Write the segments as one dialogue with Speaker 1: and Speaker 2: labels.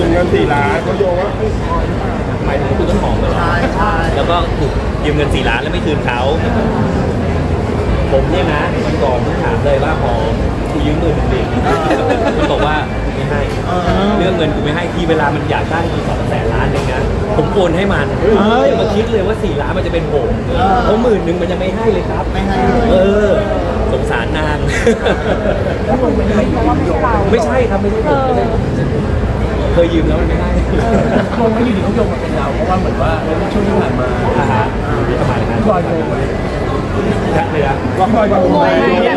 Speaker 1: ยืมเงินสี่ล้านเขาโยงว่า
Speaker 2: หมายถึงคุณต้นหอมเหรอ
Speaker 3: ใช่ใช่
Speaker 2: แล้วก็ถูกยืมเงินสี่ล้านแล้วไม่คืนเขาผมเนี่ยนะวันก่อนผมถามเลยว่าพอกูยืมเงินหนึ่งดิมันบอกว่ากูไม่ให้เรื่องเงินกูไม่ให้ทีเวลามันอยากได้ทีสองแสนล้านหนึ่งนะผมโอนให้มันอย่ามาคิดเลยว่าสี่ล้านมันจะเป็นผมเพราะหมื่นหนึ่งมันยังไม่ให้เลยครับ
Speaker 3: ไม่ให้เลย
Speaker 2: เออสงสารนาง
Speaker 4: แล้วผมไม่ได้เพราะว่าไม่ใช่เรา
Speaker 2: ไม่ใช่ครับไม่ใช่ผมไม่ใช่ผมเค ยยืมแล้วมันไม่ให้
Speaker 5: โยงไม่อยู่ดีเขาโยงมาเป็นเราเพราะว่าเหมือนว่าช่วงที่ผ่านมา
Speaker 2: อ่าฮะประมาณนั้น
Speaker 5: บอยโยง
Speaker 2: จะเลยอะ
Speaker 1: ว่าคอยโยงไป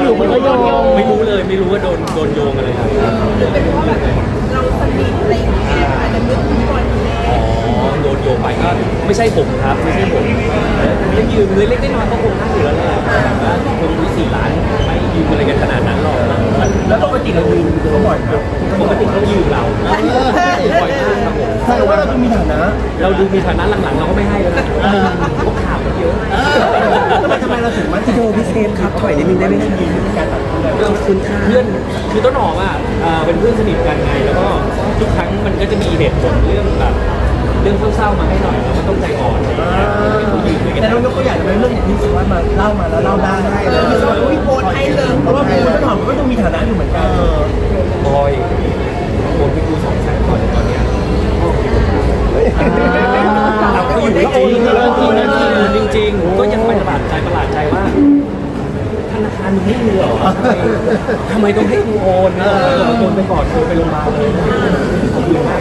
Speaker 5: อยู่มันก็โยง
Speaker 2: ไม่รู้เลยไม่รู้ว่าโดนโดนโยงอะไรครับ
Speaker 4: หรือเป็นเพราะแบบเราสนิทอะไรอย่างเงี้ยอาจจะเรื่องฟุตบอลแน่
Speaker 2: อ๋อโดนโยงไปก็ไม่ใช่ผมครับไม่ใช่ผมเรื่องยืมเงินเล็กน้อยๆก็คงให้อยู่แล้วแหละคงมีสี่ล้านไม่ยืมอะไรกันขนาดนั้นหรอก
Speaker 5: แล้วปกติเรายืมเขาบ่อยไหม
Speaker 2: ปกติเขายืมเราบ่อยมากครับผม
Speaker 5: แสดงว่าเราดูมีฐานะ
Speaker 2: เราดูมีฐานะหลังๆ เราก็ไม่ให้แล้วนะพวกข่าวมันเยอะ
Speaker 5: ทำไมทำไมเราถึงมั่นใจ
Speaker 3: โยพิเศษครับถอยนิดนึงได้ไหม
Speaker 5: ยืมการตัดสินใจ
Speaker 2: เรื่องคุณเพื่อนคือต้นหอมอะเอ่อเป็นเพื่อนสนิทกันไงแล้วก็ทุกครั้งมันก็จะมีเหตุผลเรื่องแบบ เรื่องเศร้าๆมาให้หน่อยเราก็ต้องใจอ่อนอะไรอย่างเงี้ยเขายืมเลย
Speaker 5: แต่
Speaker 2: กัน
Speaker 5: เรายกตัวอย่างได้ไหมเรื่องอย่างที่สุว่ามาเล่ามาแล้วเล่าได้
Speaker 4: เออเราอุ้ยโพสต์ให้เลย
Speaker 5: เพราะว่าคุณต้นหอมมันก็ดูมีฐานะอยู่เหมือนกัน
Speaker 2: บอยโอนไปกูสองแสนก่อนตอนเนี้ยเอาก็อยู่จริงๆจริงจริงๆก็ยังประหลาดใจประหลาดใจว่า ธนาคารมึงไม่มีเหรอทำไมต้องให้กูโอนเนี่ยโอนไปก่อนโอนไปโรงพยาบาลเลยผมดูให้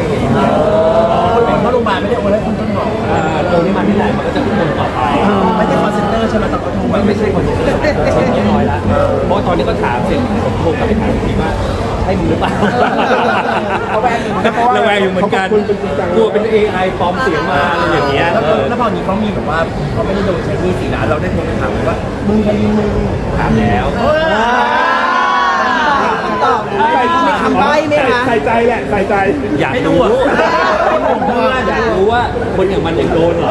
Speaker 2: ผมโทรกลับไปถามทีว่าใช่มึงหรือเปล่า ระแวงอยู่เหมือนกันกลัวเป็น AI ปลอมเสียงมาอะไรอย่างเงี้ย
Speaker 5: แล้ว
Speaker 2: เออ
Speaker 5: แล้วพอนี้เขามีแบบว่าเขาไม่ได้โดนใช้หนี้สี่ล้านเราได้โทรไปถามไหมว่ามึงใครยืมมึง
Speaker 2: ถามแล้ว
Speaker 3: ตอบมีคำใบ้ไหมคะ
Speaker 1: ใส่ใจแหละใส่ใจ
Speaker 2: อยากรู้อยากรู้ว่าคนอย่างมันยังโดนเหรอ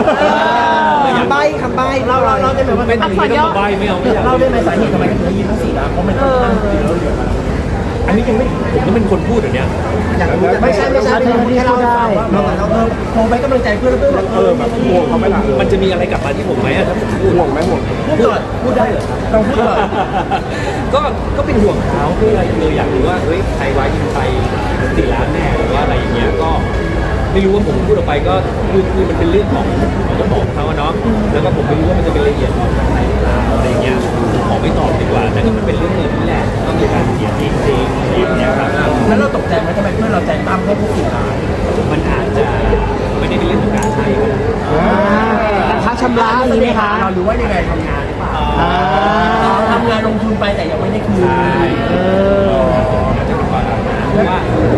Speaker 3: คำใบ้คำใบ้
Speaker 5: เราเราเราได้ไหมว่า
Speaker 2: ไม่ต้องไม่ต้องมาใบไม่เอาไม่อยาก
Speaker 5: เล่าได้ไหมสาเหตุทำไมถึงได้ยืมทั้งสี่ล้านเพราะมันค่อนข้างเยอะอยู่
Speaker 2: อันนี้ยังไม่ผมก็เป็นคนพูดอย่างเนี้ย
Speaker 3: อยากรู้แต่
Speaker 5: ไม่ใช่ไม่ใช่แค่เล่าให้ฟังว่าเราเราเราโทรไปกำลังใจเพื่อนเพื่อน
Speaker 1: เออแบบห่วงเขาไหม่ล่ะ
Speaker 2: มันจะมีอะไรกลับมาที่ผมไหมอะถ้าผมพูด
Speaker 1: ห่วงไหมห่วง
Speaker 5: พูดก่อนพูดได้เหรอต้องพูดก่อน
Speaker 2: ก็ก็เป็นห่วงเขาเพื่อเลยอยากรู้ว่าเฮ้ยใครไว้ยิงใครสี่ล้านแน่หรือว่าอะไรอย่างเงี้ยก็ ไม่รู้ว่าผมพูดออกไปก็คือคือมันเป็นเรื่องของของเจ้าของเขาอะเนาะแล้วก็ผมไม่รู้ว่ามันจะเป็นละเอียดอ่อนขนาดไหนหรือเปล่าอะไรอย่างเงี้ยขอไม่ตอบดีกว่าแต่ก็มันเป็นเรื่องเงินนี่แหละก็มีการเสียจริงจริงๆอะไรอย่างเงี้ยครับ
Speaker 5: แล้วเราตกใจไหมทำไมเพื่อนเราใจตั้มให้พวกสี่ล้าน
Speaker 2: มันอาจจะไม่ได้เป็นเรื่องของการใช้ก็ได้
Speaker 3: พักชำระอย่างนี้ไหมคะ
Speaker 5: เรารู้ว่ายังไงทำงานหรือเปล่าทำงานลงทุนไปแต่ยังไม่ได้คืน
Speaker 2: ใช่อาจจะเป็นความรักนะเพราะว่า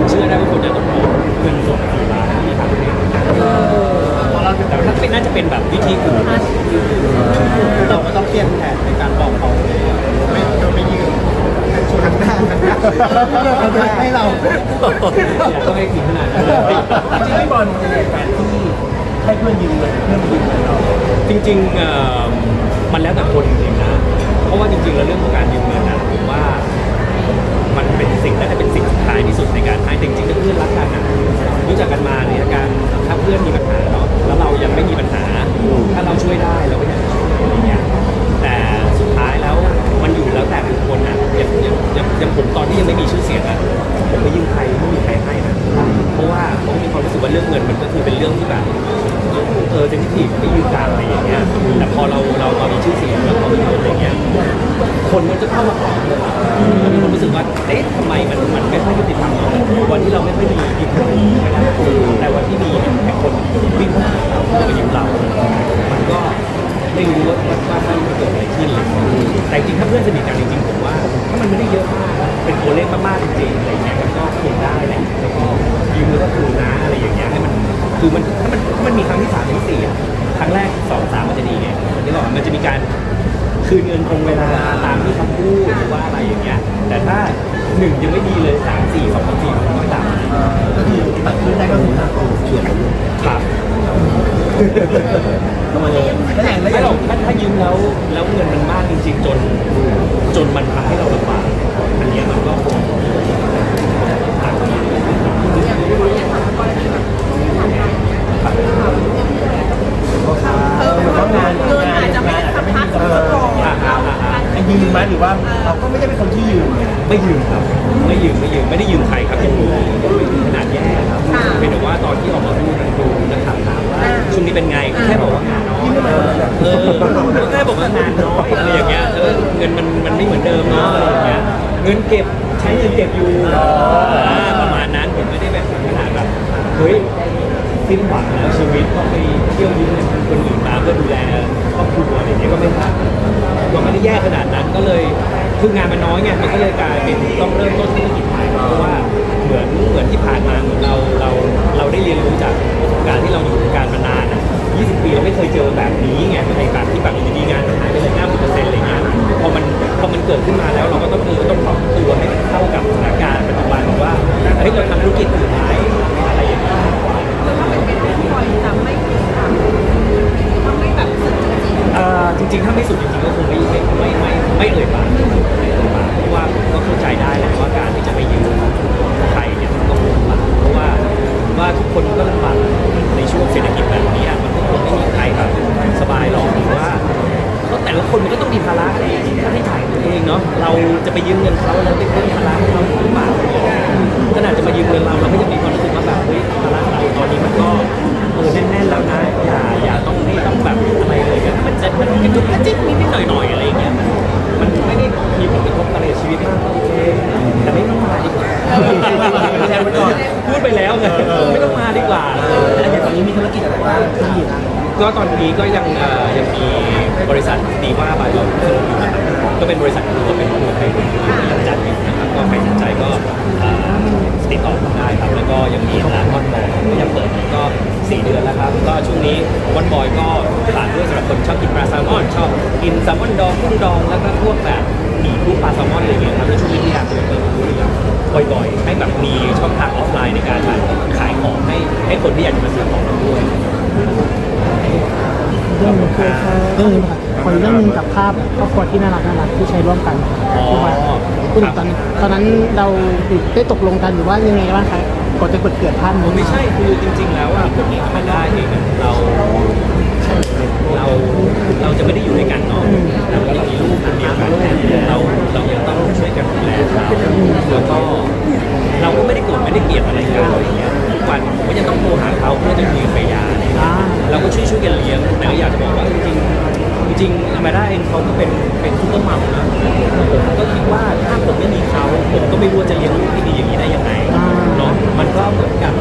Speaker 2: เชื่อได้ว่าคนจะต้องมีเงินสดสี่ล้านที่ทำเองแต่ถ้าเป็นน่า จะเป็นแบบวิธีอื่น
Speaker 3: เราก็ต้องเปลี่ยนแผนในการบอกเขาไม่จะไม่ยืมส่วนทางด้าให้เรา
Speaker 2: อย่าต้องให้ถึงขนาดนั้นเลย
Speaker 5: จริงๆบอลเป็นยังไงการที่ให้เพื่อนยืมเงินเพื่อนยืมเงินเรา
Speaker 2: จริงๆอ่อมันแล้วแต่คนจริงๆนะ เพราะว่าจริงๆแล้วเรื่องของการยืมเงินนะผมว่ามัน เป็นสิ่งน่าจะเป็นสิ่งสุดท้ายที่สุดในการให้แต่จริงๆก็เพื่อนรักกันนะรู้จักกันมาเนี่ยการถ้าเพื่อนมีปัญหาเนาะแล้วเรายังไม่มีปัญหา ถ้าเราช่วยได้เราก็อยากจะช่วยอะไรเงี้ย ไมมันมันไม่ค่อยยุติธรรมเนาะวันที่เราไม่ค่อยมีกินไม่ได้แต่วันที่มีเนี่ยไอ้คนวิ่งเข้าเราเพื่อมายืมเรา มันก็ไม่รู้ว่าว่าว่ามันเกิดอะไรขึ้นเลยแต่จริงถ้าเพื่อนสนิทกันจริงๆผมว่า ถ้ามันไม่ได้เยอะมากเป็นตัวเลขมากๆจริงๆอะไรเงี้ยมันก็คืนได้แหละแล้วก็ยืมแล้วก็คืนนะอะไรอย่างเงี้ยให้มันคือมันถ้ามันถ้ามันมีครั้งที่สามที่สี่อะครั้งแรกสองสามมันจะดีไงนจะบอกมันจะมีการ คืนเงินคงเวลาตามที่คำพูดหรือว่าอะไรอย่างเงี้ย แต่ถ้าหนึ่งยังไม่ดีเลยสามสี่สองสามสี่สองสาม
Speaker 5: ก็คือตัดขึ้นได้ก็คือตัดตรงเขียน
Speaker 2: ครับ
Speaker 5: ทำไมแล้วอย่างไม่
Speaker 2: หรอกถ้าถ้ายืมแล้วแล้วเงินมันมากจริงๆจน จนมันพาให้เราลำบากอันเนี้ยมันก็คงต่างกันอยู่
Speaker 4: ก็งานงนอาจจะ
Speaker 5: ไม่ได้สัมภาษณ์ เป็นคนที่ยืม
Speaker 2: ไม่ยืมครับไม่ยืมไม่ยืมไม่ได้ยืมใครครับยังดูไม่ถึงขนาดแย่ครับเป็นแต่ว่าตอนที่ออกมาพูดดูนักข่าวถามว่าช่วงนี้เป็นไงก็แค่บอกว่างานน้อยเออก็แค่บอกว่างานน้อยอะไรอย่างเงี้ยเออเงินมันมันไม่เหมือนเดิมเนาะอะไรอย่างเงี้ยเงินเก็บใช้เงินเก็บอยู่อ่าประมาณนั้นผมไม่ได้แบบขนาดแบบเฮ้ยสิ้นหวังแล้วชีวิตต้องไปเที่ยวยืมเงินคนอื่นมาเพื่อดูแลครอบครัวอะไรอย่างเงี้ยก็ไม่ทำ ก็ไม่ได้แย่ขนาดนั้นก็เลยคืองานมันน้อยไงมันก็เลยกลายเป็นต้องเริ่มต้นธุรกิจใหม่เพราะว่าเหมือน ไปยืมเงินเขาแล้วไปเพิ่มภาระให้เขาหรือเปล่าขนาดจะมายืมเงินเราเราก็จะมีความรู้สึกว่าแบบเฮ้ยภาระเราตอนนี้มันก็เออแน่นๆแล้วนะอย่าอย่าต้องไม่ต้องแบบอะไรเลยนะถ้ามันจะมันกระจุกกระจิกนิดๆหน่อยๆอะไรอย่างเงี้ยมันไม่ได้มีผลกระทบอะไรกับชีวิตมากโอเคแต่ไม่ต้องมาดีกว่าแจ้งไว้ก่อนพูดไปแล้วไงไม่ต้องมาดีกว่า
Speaker 5: แล้วเดี๋ยวตอนนี้มีธุรกิจอะไรบ้างที่
Speaker 2: ก็ตอนนี้ก็ยังเอ่อยัง แซลมอนดองกุ้งดองแล้วก็พวกแบบหมี่ลูกปลาแซลมอนอะไรอย่างเงี้ยครับแล้วช่วงนี้ที่อยากจะเปิดบูธบ่อยๆ ให้แบบมีช่องทางออฟไลน์ในการแบบขายของให้ให้คนที่อยากจะมาซื้อของเราด้วย
Speaker 6: เรื่องหนึงคือเรื่องนี้ค่ะคนเรื่องหนึงกับภาพครอบครัวที่น่ารักน่ารักที่ใช้ร่วมกัน
Speaker 2: อ๋อ
Speaker 6: ที่ว่าพูดถึงตอนนั้นตอนนั้นเราได้ตกลงกันหรือว่ายังไงบ้างคะก่อนจะเกิดเกิดภาพนี้
Speaker 2: ไม่ใช่คือจริง ๆ แล้วอะผมเองมันได้เองอะเราเรา ด้าเองเขาก็เป็นเป็นซุปเปอร์มัมนะผมก็คิดว่าถ้าผมไม่มีเขาผมก็ไม่รู้ว่าจะเลี้ยงลูกที่ดีอย่างนี้ได้ยังไงเนาะมันก็เหมือนกับ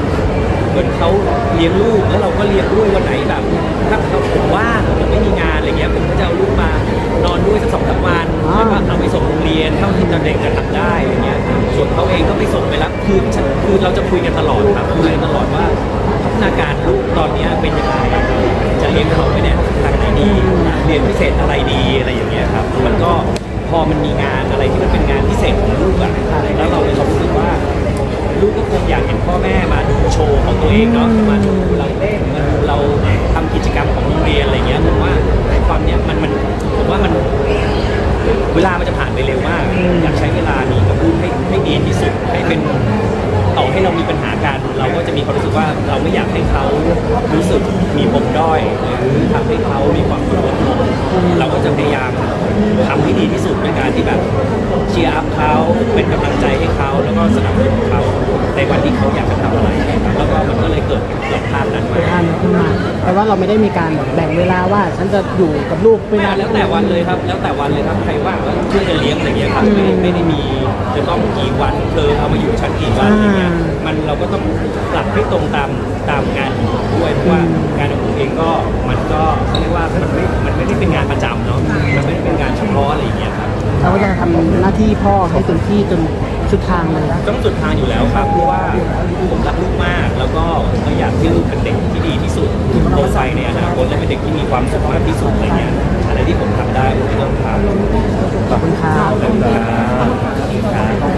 Speaker 2: เหมือนเขาเลี้ยงลูกแล้วเราก็เลี้ยงด้วยวันไหนแบบถ้าเขาผมว่างผมไม่มีงานอะไรเงี้ยผมก็จะเอาลูกมานอนด้วยสักสองสามวันแล้วก็เอาไปส่งโรงเรียนเท่าที่จะเด็กจะทำได้อะไรเงี้ยส่วนเขาเองก็ไปส่งไปรับคือฉันคือเราจะคุยกันตลอดครับคุยกันตลอดว่า ฒนาการลูกตอนเนี้ยเป็นยังไงจะเลี้ยงเขาไปเนี่ยทางไหนดีเรียนพิเศษอะไรดีอะไรอย่างเงี้ยครับมันก็พอมันมีงานอะไรที่มันเป็นงานพิเศษของลูกอะแล้วเราเลยรู้สึกว่าลูกก็คงอยากเห็นพ่อแม่มาดูโชว์ของตัวเองเนาะมาดูเราเต้นมาดูเราทำกิจกรรมของโรงเรียนอะไรเงี้ยผมว่าความเนี้ยมันมันผมว่ามันเวลามันจะผ่านไปเร็วมากอยากใช้เวลานี้กับลูกให้ให้ดีที่สุดให้เป็น ต่อให้เรามีปัญหากันเราก็จะมีความรู้สึกว่าเราไม่อยากให้เขารู้สึกมีปมด้อย หรือทำให้เขามีความกลันเราก็จะพยายาม ทำให้ดีที่สุดในการที่แบบเชียร์อัพเขาเป็นกำลังใจให้เขาแล้วก็สนับสนุนเขาในวันที่เขาอยากจะทำอะไรแล้วก็มันก็เลยเกิดเกิดภาพนั้นมา
Speaker 6: ภาพนี้ขึ้นมาแต่ว่าเราไม่ได้มีการแบบแบ่งเวลาว่าฉันจะอยู่กับลูกเว
Speaker 2: ไม่
Speaker 6: ลา
Speaker 2: นาน แล้วแต่วันเลยครับ แล้วแต่วันเลยครับ ใครว่างก็ช่วยกันเลี้ยงอะไรเงี้ยครับ ไม่ไม่ได้มีจะต้องกี่วันเธอเอามาอยู่ชั้นกี่วันอะไรเงี้ยมันเราก็ต้องปรับให้ตรงตามตามงานของผมด้วยเพราะว่างานของผมเองก็มันก็เขาเรียกว่ามันไม่มันไม่ได้เป็นงานประจำเนาะมันไม่ได้เป็นงานเฉพาะอะไรอย่างเงี้ยครับ
Speaker 6: เราก็จะทำหน้าที่พ่อให้เต็มที่จนสุดทางเลยนะ
Speaker 2: ต้องสุดทางอยู่แล้วครับเพราะว่าผมรักลูกมาก แล้วก็ผมก็อยากให้ลูกเป็นเด็กที่ดีที่สุดโตไปในอนาคตและเป็นเด็กที่มีความสุขมากที่สุดอะไรเงี้ยอะไรที่ผมทำได้ผมก็ต้องทำ
Speaker 6: ขอบคุณครับ
Speaker 2: ขอบคุณครับ